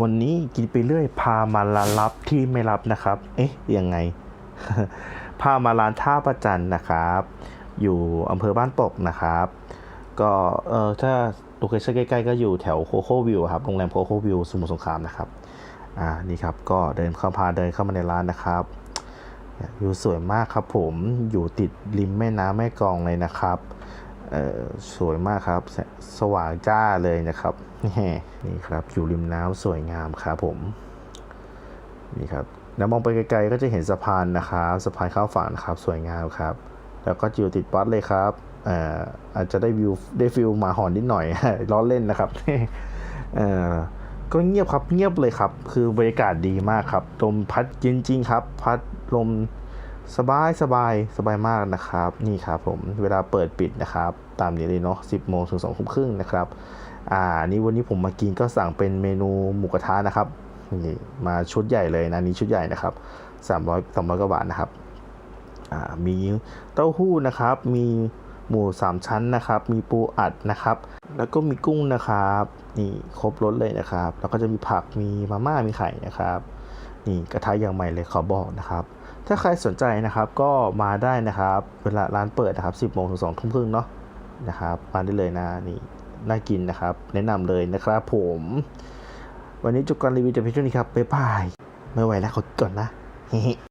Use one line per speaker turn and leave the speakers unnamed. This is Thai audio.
วันนี้กินไปเรื่อยพามาร้านลับที่ไม่รับนะครับ เอ๊ะยังไง พามาร้านท่าประจันนะครับ อยู่อำเภอบ้านปกนะครับ ก็เออถ้าโลเคชั่นใกล้ๆก็อยู่แถวโคโค่วิวครับโรงแรมโคโค่วิวสมุทรสงครามนะครับ อ่านี่ครับก็เดินเข้าพาเดินเข้ามาในร้านนะครับวิวสวยมากครับผมอยู่ติดริมแม่น้ำแม่กองเลยนะครับ เออสวยมากครับสสว่างจ้าเลยนะครับ นี่ครับอยู่ริมน้ำสวยงามครับผม นี่ครับแล้วมองไปไกลๆก็จะเห็นสะพานนะครับสะพานข้ามฝั่งนครับ สวยงามครับ แล้วก็อยู่ติดวัดเลยครับเอ่อาจจะได้วิวได้ฟิลหมาหอนนิดหน่อยล้อเล่นนะครับก็เงียบครับเงียบเลยครับ คือบรรยากาศดีมากครับลมพัดเย็นจริงครับ พัดลม สบายสบายสบายมากนะครับ นี่ครับผมเวลาเปิดปิดนะครับ ตามนี้เลยเนาะ10โมงถึง2ทุ่มครึ่งนะครับ อ่านี่วันนี้ผมมากินก็สั่งเป็นเมนูหมูกระทะนะครับนี่มาชุดใหญ่เลยนะนี่ชุดใหญ่นะครับ300 200กว่าบาทนะครับอ่ามีเต้าหู้นะครับ มีหมูสามชั้นนะครับ มีปูอัดนะครับ แล้วก็มีกุ้งนะครับนี่ครบรสเลยนะครับ แล้วก็จะมีผักมีมาม่ามีไข่นะครับนี่กระทะอย่างใหม่เลยขอบอกนะครับ ถ้าใครสนใจนะครับก็มาได้นะครับเวลาร้านเปิดนะครับ 10โมงถึง2ทุ่มครึ่งเนาะนะครับมาได้เลยนะนี่น่ากินนะครับ แนะนำเลยนะครับผม วันนี้จบการรีวิวจะเพียงเท่านี้ครับบ๊ายบาย ไม่ไหวแล้วขอก่อนนะ